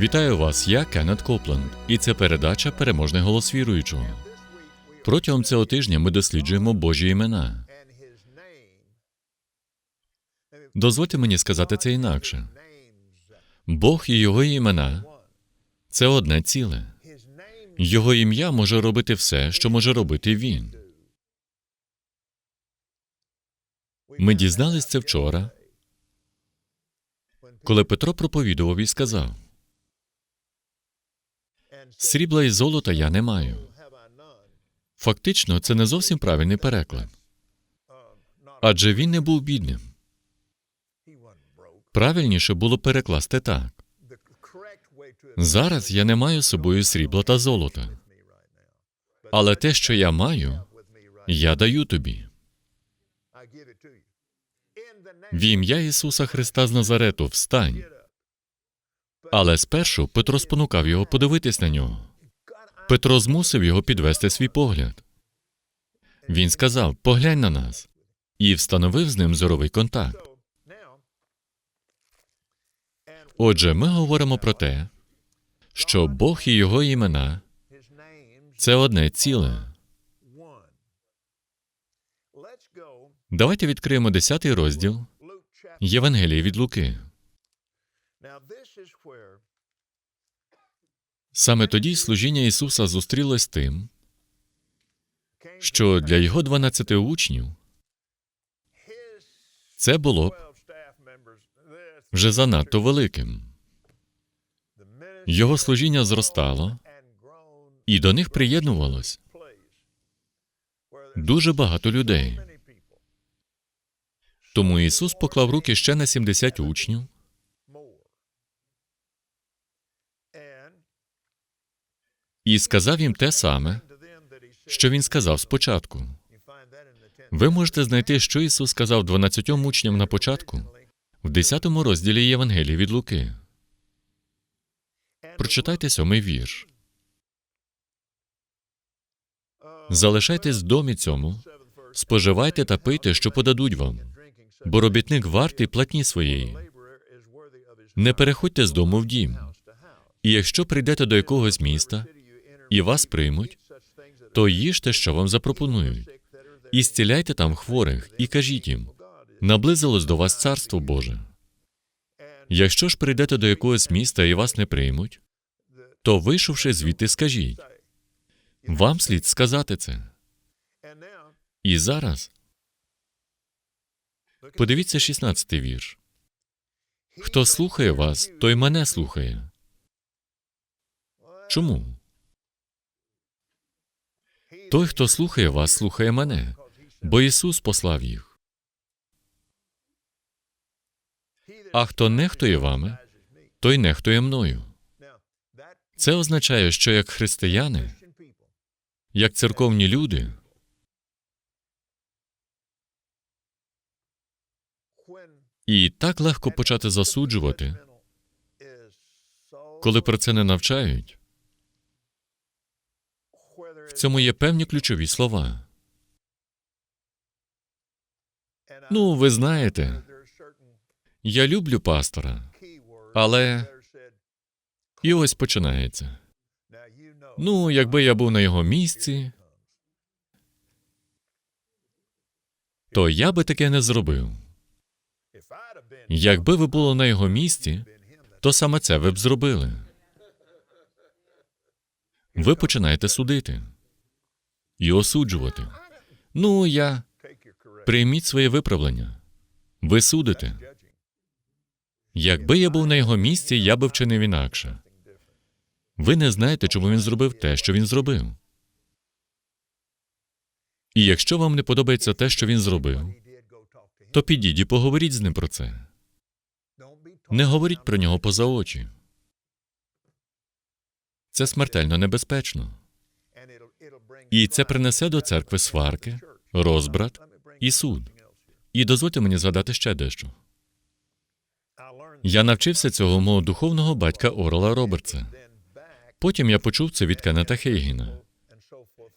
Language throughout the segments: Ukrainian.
Вітаю вас, я Кеннет Копленд, і це передача Переможний голос віруючого. Протягом цього тижня ми досліджуємо Божі імена. Дозвольте мені сказати це інакше. Бог і його імена це одне ціле. Його ім'я може робити все, що може робити він. Ми дізнались це вчора, коли Петро проповідував і сказав: Срібла і золота я не маю. Фактично, це не зовсім правильний переклад. Адже він не був бідним. Правильніше було перекласти так. Зараз я не маю з собою срібла та золота. Але те, що я маю, я даю тобі. В ім'я Ісуса Христа з Назарету встань. Але спершу Петро спонукав його подивитись на нього. Петро змусив його підвести свій погляд. Він сказав: Поглянь на нас, і встановив з ним зоровий контакт. Отже, ми говоримо про те, що Бог і його імена це одне ціле. Давайте відкриємо 10 розділ Євангелії від Луки. Саме тоді служіння Ісуса зустрілось з тим, що для його 12 учнів це було б вже занадто великим. Його служіння зростало, і до них приєднувалось дуже багато людей. Тому Ісус поклав руки ще на 70 учнів і сказав їм те саме, що Він сказав спочатку. Ви можете знайти, що Ісус сказав 12 учням на початку в 10 розділі Євангелії від Луки. Прочитайте сьомий вірш. Залишайтесь в домі цьому, споживайте та пийте, що подадуть вам, бо робітник вартий платні своєї. Не переходьте з дому в дім. І якщо прийдете до якогось міста і вас приймуть, то їжте, що вам запропонують, і зціляйте там хворих, і кажіть їм наблизилось до вас царство Боже. Якщо ж прийдете до якогось міста і вас не приймуть, то, вийшовши звідти, скажіть вам слід сказати це. І зараз подивіться 16-й вірш. Хто слухає вас, той мене слухає. Чому? Той, хто слухає вас, слухає мене, бо Ісус послав їх. А хто нехтує вами, той нехтує мною. Це означає, що як християни, як церковні люди, і так легко почати засуджувати, Коли про це не навчають, в цьому є певні ключові слова. Ну, ви знаєте, я люблю пастора, але і ось починається. Ну, якби я був на його місці, то я би таке не зробив. Якби ви були на його місці, то саме це ви б зробили. Ви починаєте судити і осуджувати. Ну, я прийміть своє виправлення. Ви судите. Якби я був на його місці, я би вчинив інакше. Ви не знаєте, чому він зробив те, що він зробив. І якщо вам не подобається те, що він зробив, то підіть і поговоріть з ним про це. Не говоріть про нього поза очі. Це смертельно небезпечно. І це принесе до церкви сварки, розбрат і суд. І дозвольте мені згадати ще дещо. Я навчився цього мого духовного батька Орла Робертса. Потім я почув це від Кеннета Хейгіна.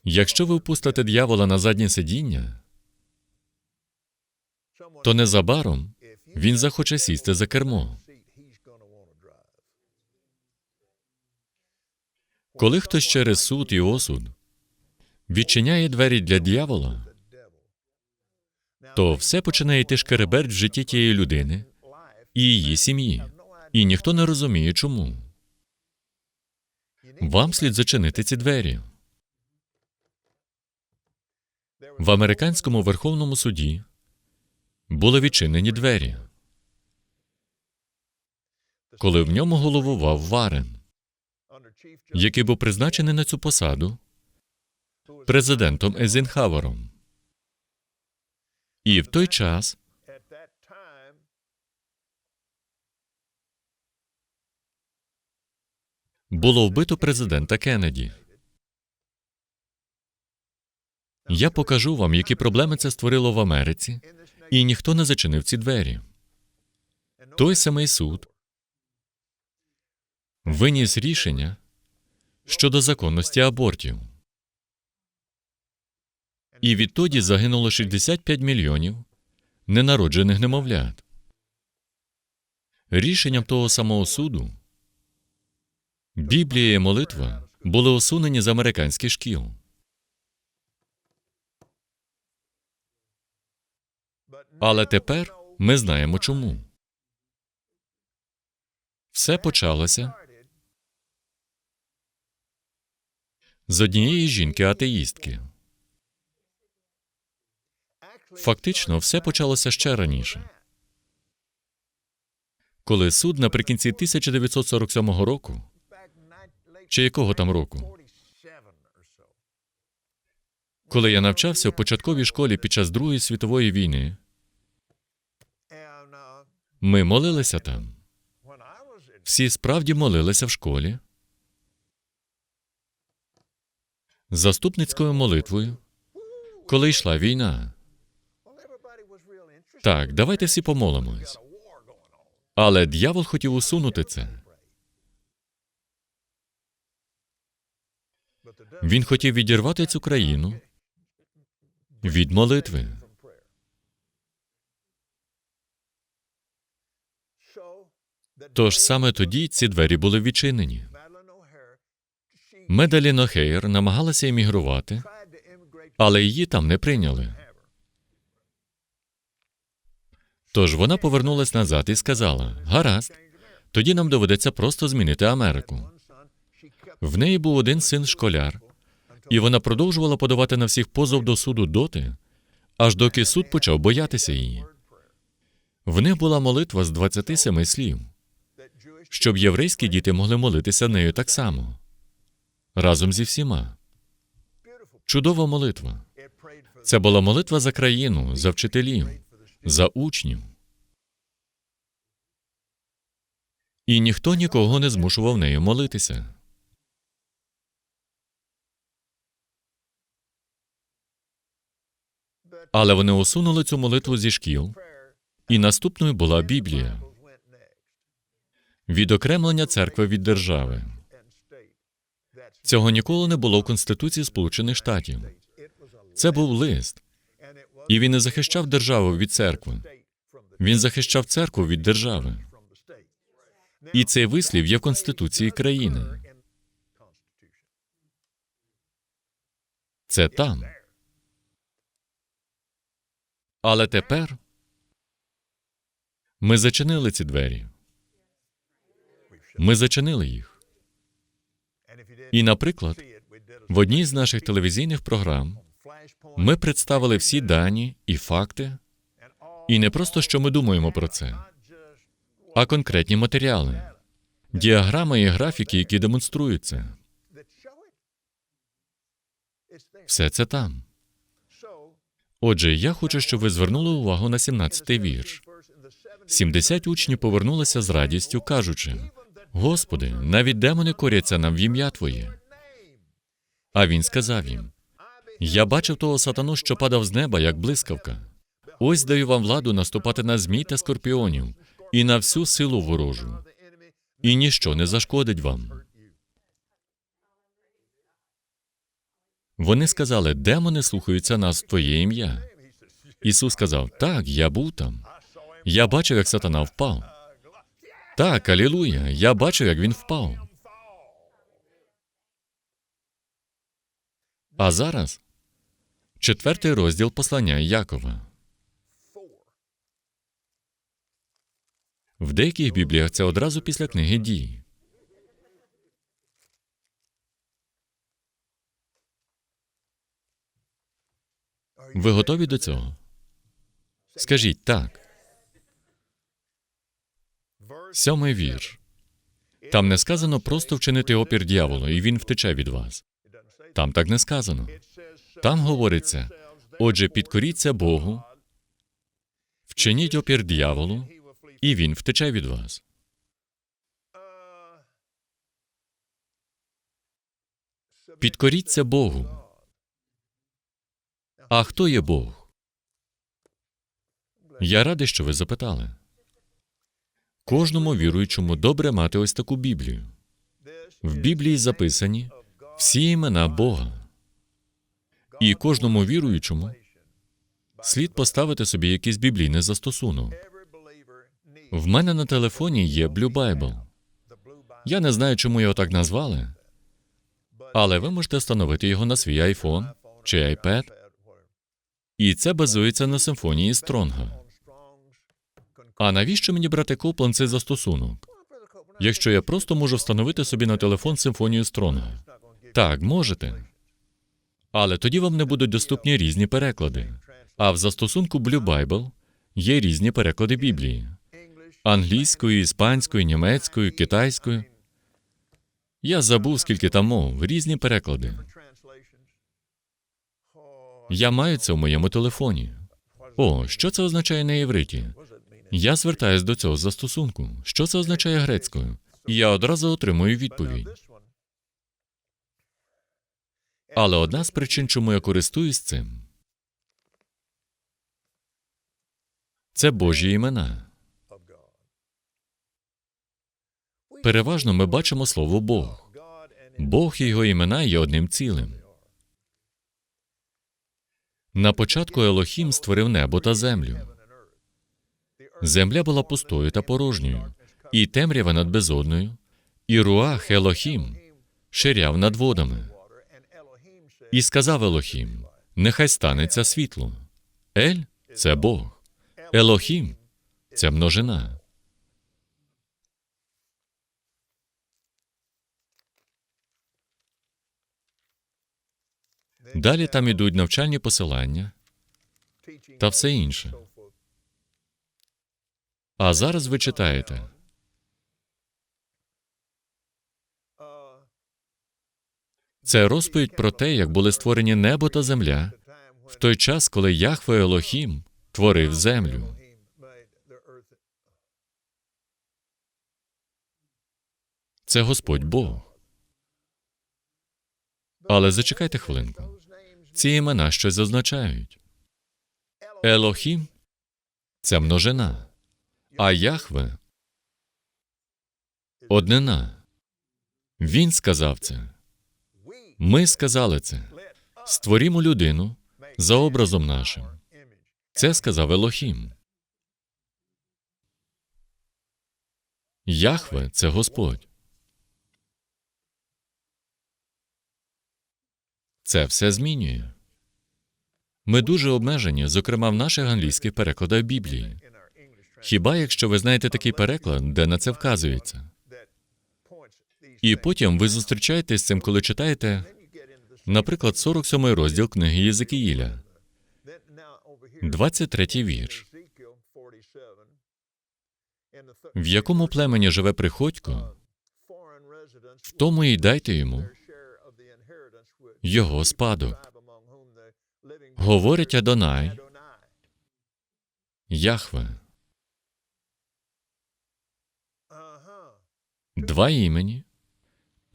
Якщо ви впустите дьявола на заднє сидіння, то незабаром він захоче сісти за кермо. Коли хтось через суд і осуд відчиняє двері для дьявола, то все починає йти шкереберть в житті тієї людини і її сім'ї, і ніхто не розуміє, чому. Вам слід зачинити ці двері. В американському верховному суді були відчинені двері, коли в ньому головував Варен, який був призначений на цю посаду президентом Ейзенхауером. І в той час було вбито президента Кеннеді. Я покажу вам, які проблеми це створило в Америці, і ніхто не зачинив ці двері. Той самий суд виніс рішення щодо законності абортів. І відтоді загинуло 65 мільйонів ненароджених немовлят. Рішенням того самого суду Біблія і молитва були усунені з американських шкіл. Але тепер ми знаємо чому. Все почалося з однієї жінки-атеїстки. Фактично, все почалося ще раніше. Коли суд наприкінці 1947 року, чи якого там року, коли я навчався в початковій школі під час Другої світової війни, ми молилися там. Всі справді молилися в школі. Заступницькою молитвою, коли йшла війна. Так, давайте всі помолимось. Але дьявол хотів усунути це. Він хотів відірвати цю країну від молитви. Тож саме тоді ці двері були відчинені. Медалін О'Хейр намагалася емігрувати, але її там не прийняли. Тож вона повернулась назад і сказала: Гаразд, тоді нам доведеться просто змінити Америку. В неї був один син школяр, і вона продовжувала подавати на всіх позов до суду доти, аж доки суд почав боятися її. В них була молитва з 27 слів, щоб єврейські діти могли молитися нею так само, разом зі всіма. Чудова молитва. Це була молитва за країну, за вчителів, за учнів. І ніхто нікого не змушував нею молитися. Але вони усунули цю молитву зі шкіл, і наступною була Біблія. Відокремлення церкви від держави. Цього ніколи не було в Конституції Сполучених Штатів. Це був лист, і він не захищав державу від церкви. Він захищав церкву від держави. І цей вислів є в Конституції країни. Це там. Але тепер ми зачинили ці двері. Ми зачинили їх. І, наприклад, в одній з наших телевізійних програм ми представили всі дані і факти, і не просто що ми думаємо про це, а конкретні матеріали, діаграми і графіки, які демонструють це. Все це там. Отже, я хочу, щоб ви звернули увагу на 17-й вірш. 70 учнів повернулися з радістю, кажучи: Господи, навіть демони коряться нам в ім'я Твоє. А він сказав їм: Я бачив того сатану, що падав з неба, як блискавка. Ось даю вам владу наступати на змій та скорпіонів і на всю силу ворожу, і ніщо не зашкодить вам. Вони сказали, демони слухаються нас в Твоє ім'я. Ісус сказав: Так, я був там. Я бачив, як сатана впав. Так, алілуя, я бачив, як він впав. А зараз четвертий розділ послання Якова. В деяких бібліях це одразу після книги дій. Ви готові до цього? Скажіть так. Сьомий вірш. Там не сказано просто вчинити опір дьяволу, і він втече від вас. Там так не сказано. Там говориться: отже, підкоріться Богу, вчиніть опір дьяволу, і він втече від вас. Підкоріться Богу. А хто є Бог? Я радий, що ви запитали. Кожному віруючому добре мати ось таку Біблію. В Біблії записані всі імена Бога. І кожному віруючому слід поставити собі якийсь біблійний застосунок. В мене на телефоні є Blue Bible. Я не знаю, чому його так назвали, але ви можете встановити його на свій iPhone чи iPad, і це базується на симфонії Стронга. А навіщо мені брати Коплан цей застосунок? Якщо я просто можу встановити собі на телефон симфонію Стронга. Так, можете. Але тоді вам не будуть доступні різні переклади. А в застосунку Blue Bible є різні переклади Біблії англійською, іспанською, німецькою, китайською. Я забув, скільки там мов, різні переклади. Я маю це в моєму телефоні. О, що це означає на євриті? Я звертаюсь до цього застосунку. Що це означає грецькою? І я одразу отримую відповідь. Але одна з причин, чому я користуюсь цим, це Божі імена. Переважно ми бачимо слово Бог. Бог і його імена є одним цілим. На початку Елохім створив небо та землю. Земля була пустою та порожньою, і темрява над безодною, і руах Елохім ширяв над водами. І сказав Елохім: Нехай станеться світло. Ель це Бог. Елохім це множина. Далі там ідуть навчальні посилання та все інше. А зараз ви читаєте. Це розповідь про те, як були створені небо та земля в той час, коли Яхве Елохім творив землю. Це Господь Бог. Але зачекайте хвилинку. Ці імена щось означають. Елохім це множина, а Яхве Однина. Він сказав це. Ми сказали це. Створімо людину за образом нашим. Це сказав Елохім. Яхве це Господь. Це все змінює. Ми дуже обмежені, зокрема в наших англійських перекладах Біблії. Хіба якщо ви знаєте такий переклад, де на це вказується? І потім ви зустрічаєтесь з цим, коли читаєте, наприклад, 47 розділ книги Єзекіїля, 23 вірш, в якому племені живе приходько, в тому і дайте йому його спадок. Говорить Адонай, Яхве. Два імені,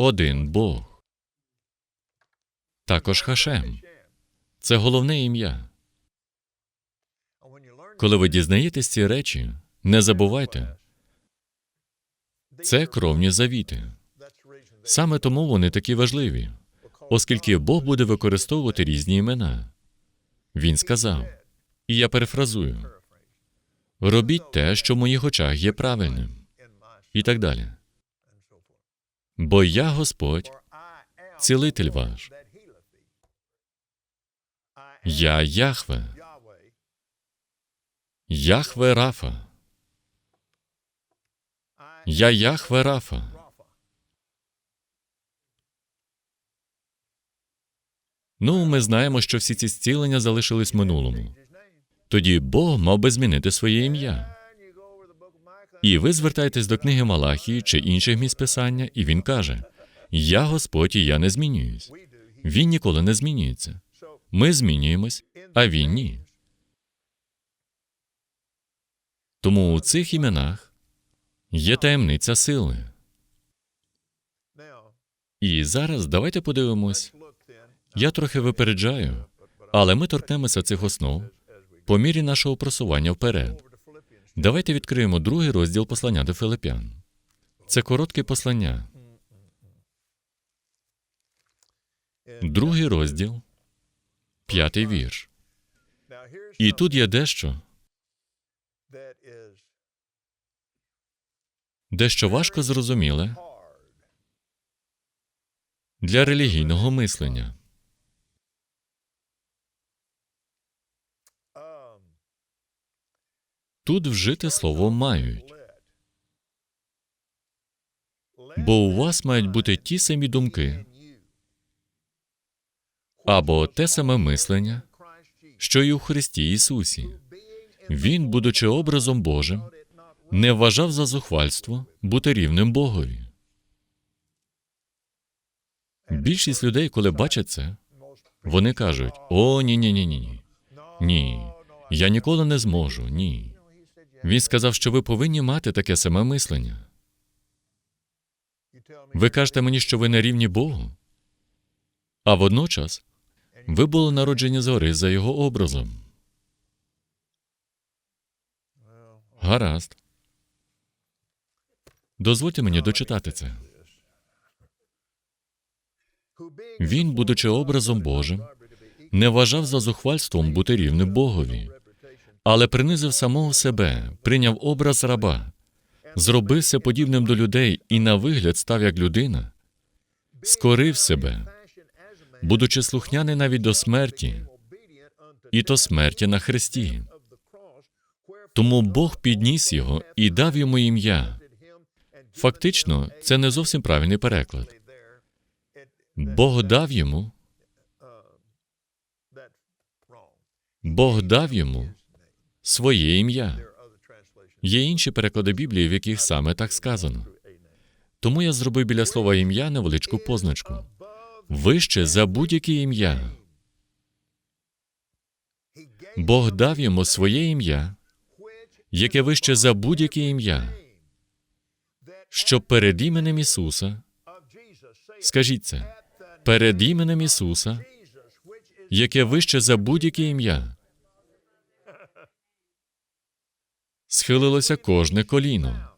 один Бог. Також Хашем. Це головне ім'я. Коли ви дізнаєтесь ці речі, не забувайте, це кровні завіти. Саме тому вони такі важливі, оскільки Бог буде використовувати різні імена. Він сказав, і я перефразую: робіть те, що в моїх очах є правильним, і так далі. Бо я Господь, цілитель ваш. Я Яхве, Яхве Рафа. Я Яхве Рафа. Ну, ми знаємо, що всі ці зцілення залишились минулому. Тоді Бог мав би змінити своє ім'я. І ви звертаєтесь до книги Малахії чи інших місць писання, і він каже: Я Господь, і я не змінююсь. Він ніколи не змінюється. Ми змінюємось, а він ні. Тому у цих іменах є таємниця сили. І зараз давайте подивимось. Я трохи випереджаю, але ми торкнемося цих основ по мірі нашого просування вперед. Давайте відкриємо другий розділ послання до Филипян. Це коротке послання. Другий розділ, п'ятий вірш. І тут є дещо, дещо важко зрозуміле для релігійного мислення. Тут вжите слово мають, бо у вас мають бути ті самі думки або те саме мислення, що й у Христі Ісусі. Він, будучи образом Божим, не вважав за зухвальство бути рівним Богові. Більшість людей, коли бачать це, вони кажуть: о, ні, ні, ні, ні, ні. Ні, я ніколи не зможу, ні. Він сказав, що ви повинні мати таке саме мислення. Ви кажете мені, що ви на рівні Богу, а водночас ви були народжені згори за його образом. Гаразд. Дозвольте мені дочитати це. Він, будучи образом Божим, не вважав за зухвальством бути рівним Богові, але принизив самого себе, прийняв образ раба, зробився подібним до людей і на вигляд став як людина, скорив себе, будучи слухняний навіть до смерті, і то смерті на хресті. Тому Бог підніс його і дав йому ім'я. Фактично, це не зовсім правильний переклад. Бог дав йому, Бог дав йому своє ім'я. Є інші переклади Біблії, в яких саме так сказано. Тому я зробив біля слова ім'я невеличку позначку. Вище за будь-яке ім'я. Бог дав йому своє ім'я, яке вище за будь-яке ім'я, щоб перед іменем Ісуса, скажіть це, перед іменем Ісуса, яке вище за будь-яке ім'я, схилилося кожне коліно.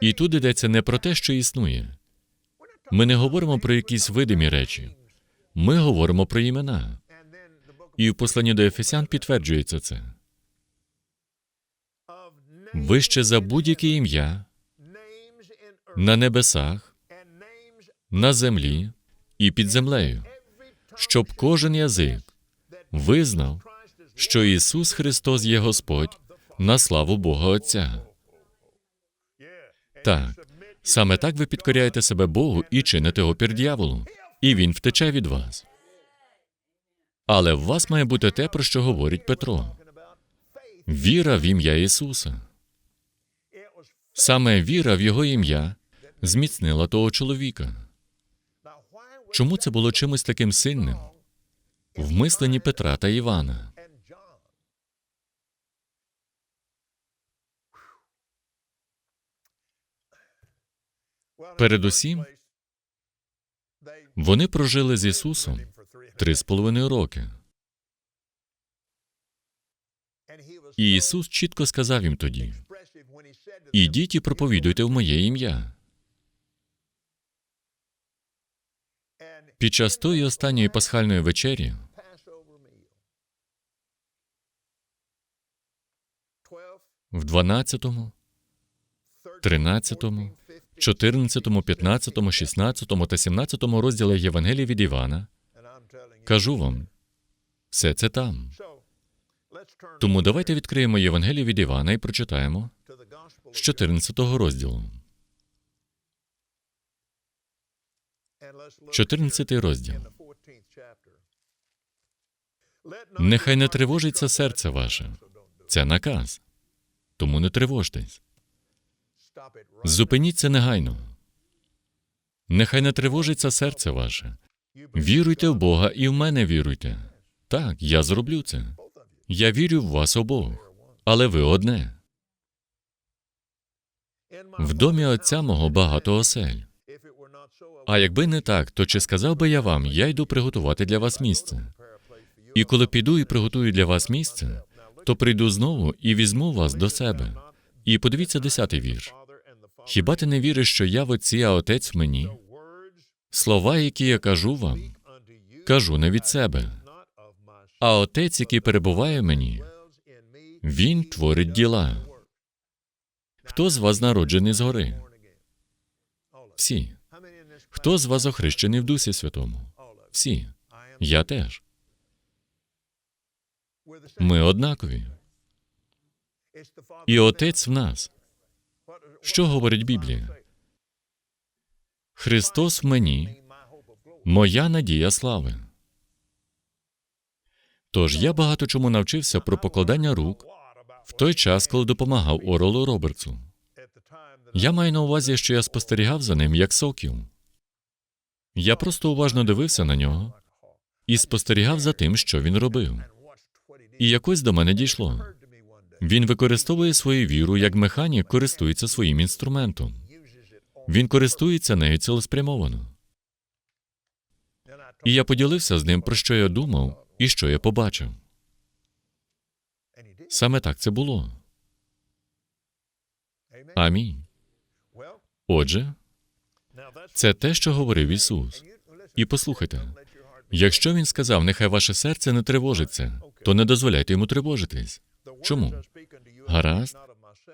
І тут йдеться не про те, що існує. Ми не говоримо про якісь видимі речі. Ми говоримо про імена. І в посланні до Ефесян підтверджується це. Вище за будь-яке ім'я на небесах, на землі і під землею, щоб кожен язик визнав, що Ісус Христос є Господь на славу Бога Отця. Так, саме так ви підкоряєте себе Богу і чините опір дьяволу, і він втече від вас. Але в вас має бути те, про що говорить Петро. Віра в ім'я Ісуса. Саме віра в Його ім'я зміцнила того чоловіка. Чому це було чимось таким сильним в мисленні Петра та Івана? Передусім, вони прожили з Ісусом три з половиною роки. І Ісус чітко сказав їм тоді: Ідіть і проповідуйте в моє ім'я. Під час тої останньої пасхальної вечері в 12, 13, 14, 15, 16 та 17 розділах Євангелія від Івана кажу вам, все це там. Тому давайте відкриємо Євангеліє від Івана і прочитаємо з 14 розділу. 14 розділ. Нехай не тривожиться серце ваше. Це наказ. Тому не тривожтесь. Зупиніться негайно. Нехай не тривожиться серце ваше. Віруйте в Бога і в мене віруйте. Так, я зроблю це. Я вірю в вас обох, але ви одне. В домі отця мого багато осель. А якби не так, то чи сказав би я вам, я йду приготувати для вас місце? І коли піду і приготую для вас місце, то прийду знову і візьму вас до себе. І подивіться десятий вірш. Хіба ти не віриш, що я в отці, а отець мені? Слова, які я кажу вам, кажу не від себе. А отець, який перебуває мені, він творить діла. Хто з вас народжений згори? Всі. Хто з вас охрещений в Дусі Святому? Всі. Я теж. Ми однакові. І отець в нас. Що говорить Біблія? Христос в мені, моя надія слави. Тож я багато чому навчився про покладання рук в той час, коли допомагав Оролу Робертсу. Я маю на увазі, що я спостерігав за ним як сокіл. Я просто уважно дивився на нього і спостерігав за тим, що він робив. І якось до мене дійшло. Він використовує свою віру як механік користується своїм інструментом. Він користується нею цілеспрямовано. І я поділився з ним, про що я думав і що я побачив. Саме так це було. Амінь. Отже, це те, що говорив Ісус. І послухайте, якщо Він сказав, нехай ваше серце не тривожиться, то не дозволяйте йому тривожитись. Чому? Гаразд.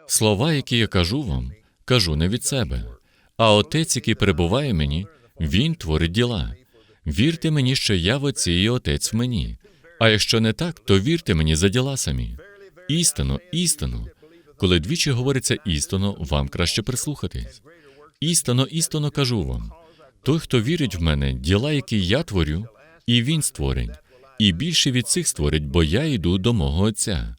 Слова, які я кажу вам, кажу не від себе. А отець, який перебуває мені, він творить діла. Вірте мені, що я в отці і отець в мені. А якщо не так, то вірте мені за діла самі. Істинно, істинно. Коли двічі говориться істинно, вам краще прислухатись. Істинно, істинно кажу вам. Той, хто вірить в мене, діла, які я творю, і він створить, і більше від цих створить, бо я йду до мого Отця.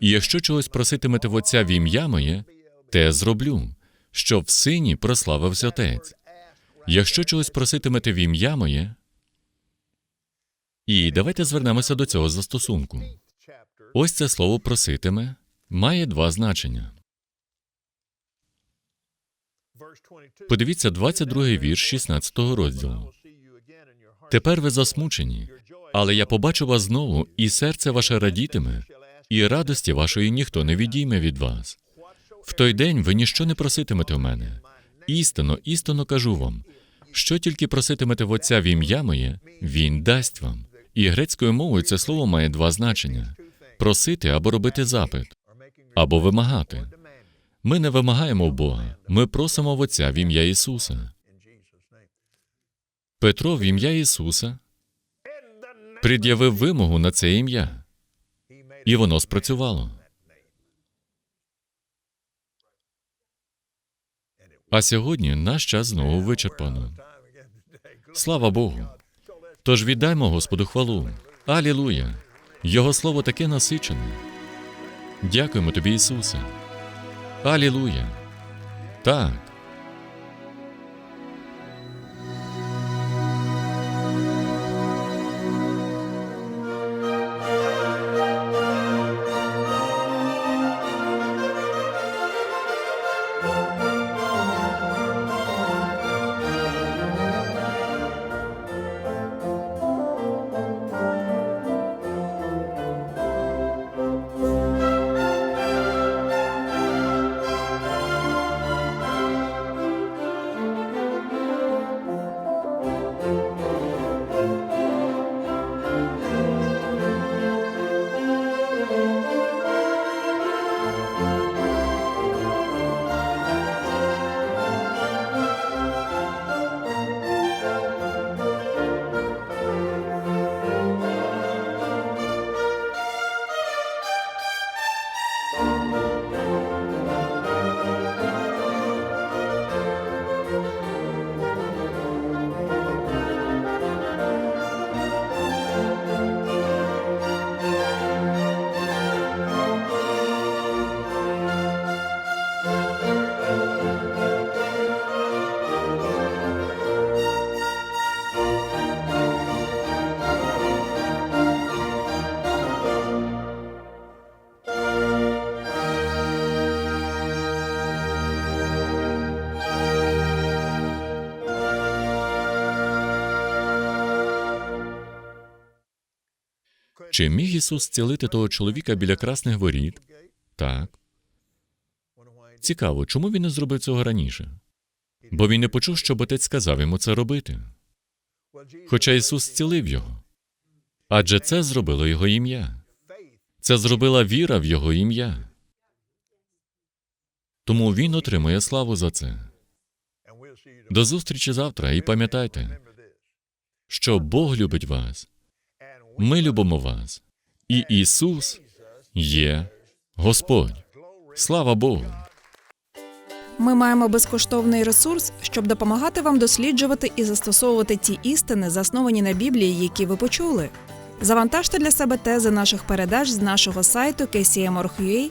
І якщо чогось проситимете в Отця в ім'я моє, те зроблю, щоб в сині прославився Отець. Якщо чогось проситимете в ім'я моє, і давайте звернемося до цього застосунку. Ось це слово проситиме має два значення. Подивіться 22-й вірш 16 розділу. Тепер ви засмучені, але я побачу вас знову, і серце ваше радітиме, і радості вашої ніхто не відійме від вас. В той день ви ніщо не проситимете в мене. Істинно, істинно кажу вам, що тільки проситимете в Отця в ім'я моє, Він дасть вам. І грецькою мовою це слово має два значення: просити або робити запит, або вимагати. Ми не вимагаємо в Бога, ми просимо в Отця в ім'я Ісуса. Петро в ім'я Ісуса пред'явив вимогу на це ім'я, і воно спрацювало. А сьогодні наш час знову вичерпано. Слава Богу. Тож віддаймо Господу хвалу. Алілуя! Його слово таке насичене. Дякуємо тобі, Ісусе. Алілуя! Так. Чи міг Ісус зцілити того чоловіка біля красних воріт? Так. Цікаво, чому він не зробив цього раніше? Бо він не почув, щоб отець сказав йому це робити. Хоча Ісус зцілив його. Адже це зробило його ім'я. Це зробила віра в його ім'я. Тому він отримує славу за це. До зустрічі завтра і пам'ятайте, що Бог любить вас. Ми любимо вас. І Ісус є Господь. Слава Богу! Ми маємо безкоштовний ресурс, щоб допомагати вам досліджувати і застосовувати ті істини, засновані на Біблії, які ви почули. Завантажте для себе тези наших передач з нашого сайту kcm.org.ua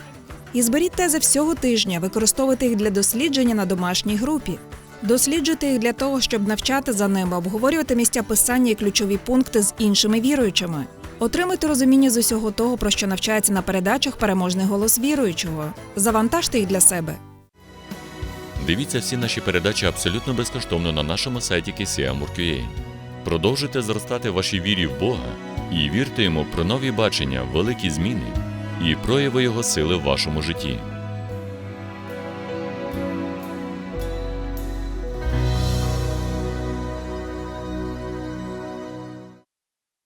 і зберіть тези всього тижня, використовуйте їх для дослідження на домашній групі. Досліджуйте їх для того, щоб навчати за ними, обговорювати місця писання і ключові пункти з іншими віруючими. Отримайте розуміння з усього того, про що навчається на передачах переможний голос віруючого. Завантажте їх для себе. Дивіться всі наші передачі абсолютно безкоштовно на нашому сайті KCM.org.ua. Продовжуйте зростати вашій вірі в Бога і вірте йому про нові бачення, великі зміни і прояви Його сили в вашому житті.